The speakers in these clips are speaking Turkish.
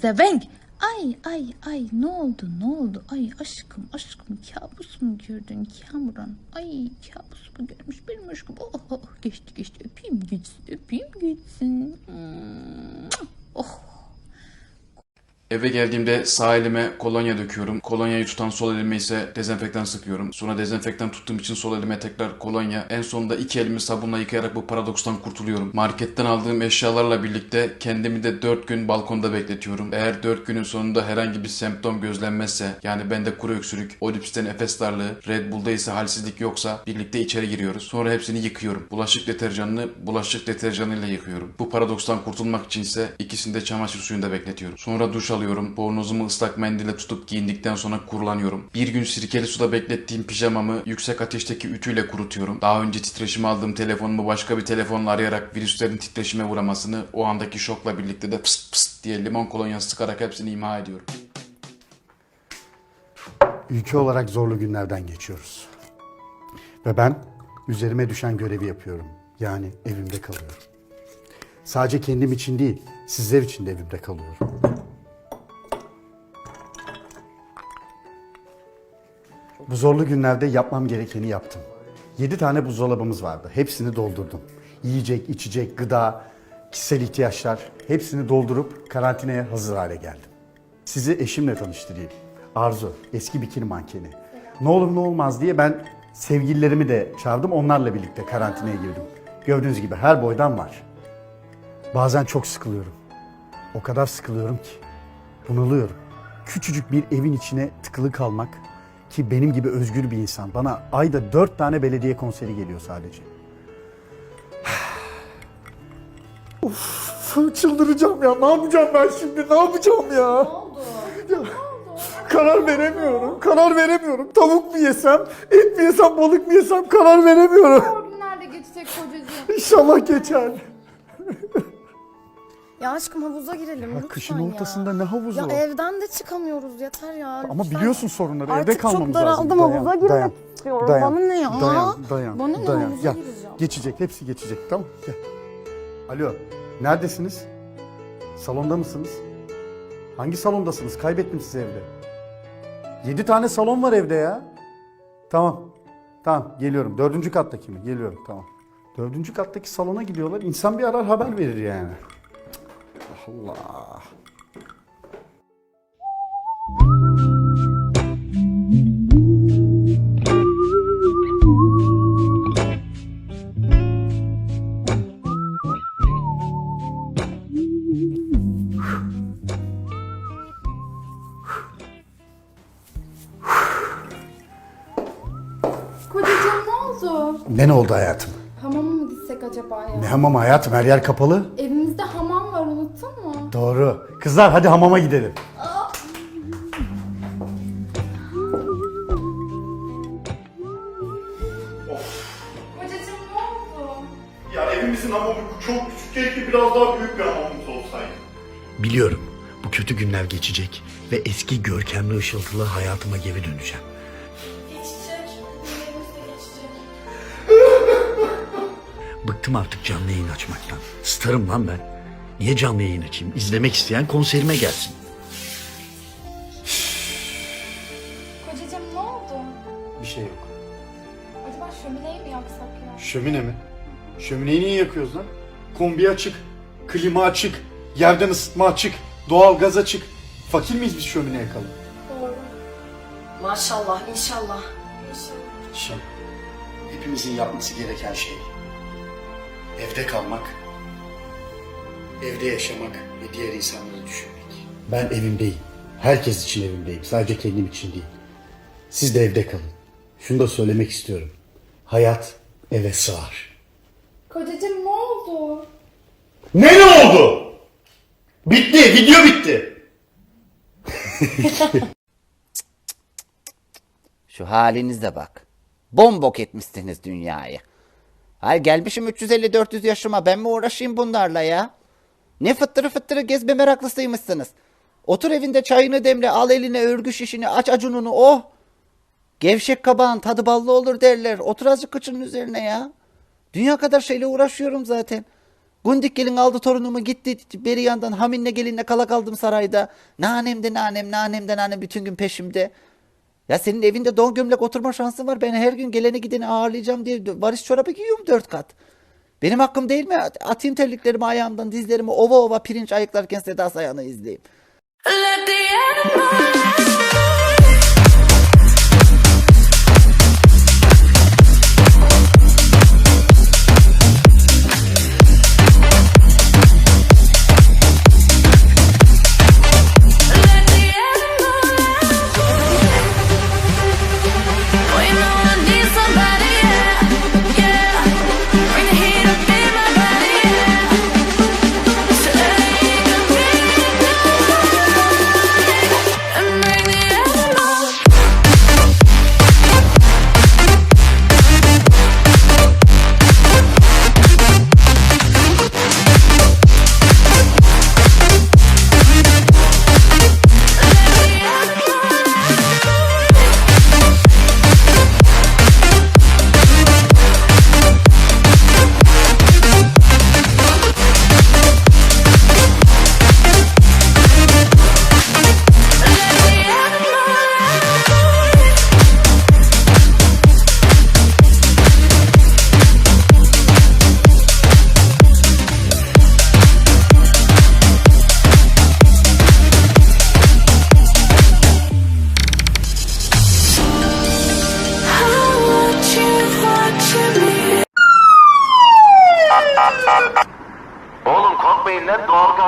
pezevenk. Ay ay ay ne oldu ne oldu? Ay aşkım aşkım kabus mu gördün Kamuran? Ay kabus mu görmüş benim aşkım? Oh, oh geçti geçti öpeyim geçsin öpeyim geçsin. Hmm, Oh. Eve geldiğimde sağ elime kolonya döküyorum. Kolonyayı tutan sol elime ise dezenfektan sıkıyorum. Sonra dezenfektan tuttuğum için sol elime tekrar kolonya. En sonunda iki elimi sabunla yıkayarak bu paradokstan kurtuluyorum. Marketten aldığım eşyalarla birlikte kendimi de 4 gün balkonda bekletiyorum. Eğer 4 günün sonunda herhangi bir semptom gözlenmezse yani bende kuru öksürük, Olympus'te nefes darlığı, Red Bull'da ise halsizlik yoksa birlikte içeri giriyoruz. Sonra hepsini yıkıyorum. Bulaşık deterjanını bulaşık deterjanıyla yıkıyorum. Bu paradokstan kurtulmak için ise ikisini de çamaşır suyunda bekletiyorum. Sonra duş alıyorum. Bornozumu ıslak mendille tutup giyindikten sonra kurulanıyorum. Bir gün sirkeli suda beklettiğim pijamamı yüksek ateşteki ütüyle kurutuyorum. Daha önce titreşime aldığım telefonumu başka bir telefonla arayarak virüslerin titreşime uğramasını o andaki şokla birlikte de pıst pıst diye limon kolonyası sıkarak hepsini imha ediyorum. Ülke olarak zorlu günlerden geçiyoruz. Ve ben üzerime düşen görevi yapıyorum. Yani evimde kalıyorum. Sadece kendim için değil, sizler için de evimde kalıyorum. Bu zorlu günlerde yapmam gerekeni yaptım. 7 tane buzdolabımız vardı. Hepsini doldurdum. Yiyecek, içecek, gıda, kişisel ihtiyaçlar hepsini doldurup karantinaya hazır hale geldim. Sizi eşimle tanıştırayım. Arzu, eski bikini mankeni. Ne olur ne olmaz diye ben sevgililerimi de çağırdım. Onlarla birlikte karantinaya girdim. Gördüğünüz gibi her boydan var. Bazen çok sıkılıyorum. O kadar sıkılıyorum ki. Bunalıyorum. Küçücük bir evin içine tıkılı kalmak ki benim gibi özgür bir insan. Bana ayda dört tane belediye konseri geliyor sadece. of çıldıracağım ya. Ne yapacağım ben şimdi? Ne yapacağım ya? Karar veremiyorum. Karar veremiyorum. Tavuk mu yesem, et mi yesem, balık mı yesem karar veremiyorum. Zor günler de geçecek kocacığım. İnşallah geçer. Ya aşkım havuza girelim lütfen kışın ya. ortasında ne havuzu? Ya evden de çıkamıyoruz yeter ya. Ama lütfen. biliyorsun sorunları. Artık Evde kalmamız çok lazım. daraldım, havuza girmek istiyorum. Bana ne ya? Dayan, dayan, Bana ne, dayan. havuza Gel. gireceğim. Geçecek, hepsi geçecek. Tamam, gel. Alo, neredesiniz? Salonda mısınız? Hangi salondasınız? Kaybettim sizi evde. Yedi tane salon var evde ya. Tamam, tamam geliyorum. Dördüncü kattaki mi? Geliyorum, tamam. Dördüncü kattaki salona gidiyorlar. İnsan bir arar haber verir yani. Allah. Kocacığım ne oldu? Ne oldu hayatım? Hamama mı gitsek acaba ya? Ne hamam hayatım? Her yer kapalı. Evimizde hamam var unuttun mu? Doğru. Kızlar hadi hamama gidelim. Kocacığım ne oldu? Ya evimizin hamamı çok küçük. Keşke biraz daha büyük bir hamamımız olsaydı. Biliyorum bu kötü günler geçecek ve eski görkemli ışıltılı hayatıma geri döneceğim. Bıktım artık canlı yayın açmaktan. Starım lan ben. Niye canlı yayın açayım? İzlemek isteyen konserime gelsin. Kocacığım ne oldu? Bir şey yok. Acaba şömineyi mi yaksak ya? Şömine mi? Şömineyi niye yakıyoruz lan? Kombi açık, klima açık, yerden ısıtma açık, doğal gaz açık. Fakir miyiz biz şömine yakalım? Doğru. Maşallah inşallah. Şey, hepimizin yapması gereken şey. Evde kalmak, evde yaşamak ve diğer insanları düşünmek. Ben evimdeyim. Herkes için evimdeyim. Sadece kendim için değil. Siz de evde kalın. Şunu da söylemek istiyorum. Hayat eve sığar. Kocacığım ne oldu? Ne ne oldu? Bitti, video bitti. Şu halinize bak. Bombok etmişsiniz dünyayı. Hayır gelmişim 350-400 yaşıma ben mi uğraşayım bunlarla ya? Ne fıttırı fıttırı gezme meraklısıymışsınız. Otur evinde çayını demle al eline örgü şişini aç acununu oh. Gevşek kabağın tadı ballı olur derler. Otur azıcık kıçının üzerine ya. Dünya kadar şeyle uğraşıyorum zaten. Gundik gelin aldı torunumu gitti beri yandan haminle gelinle kala kaldım sarayda. Nanem de nanem nanem de nanem bütün gün peşimde. Ya senin evinde don gömlek oturma şansın var. Ben her gün geleni gideni ağırlayacağım diye varis çorabı giyiyorum dört kat. Benim hakkım değil mi? Atayım terliklerimi ayağımdan dizlerimi ova ova pirinç ayıklarken Seda Sayan'ı izleyeyim. Let the animal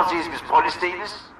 Oğlum korkmayın lan doğalgazcıyız biz polis değiliz.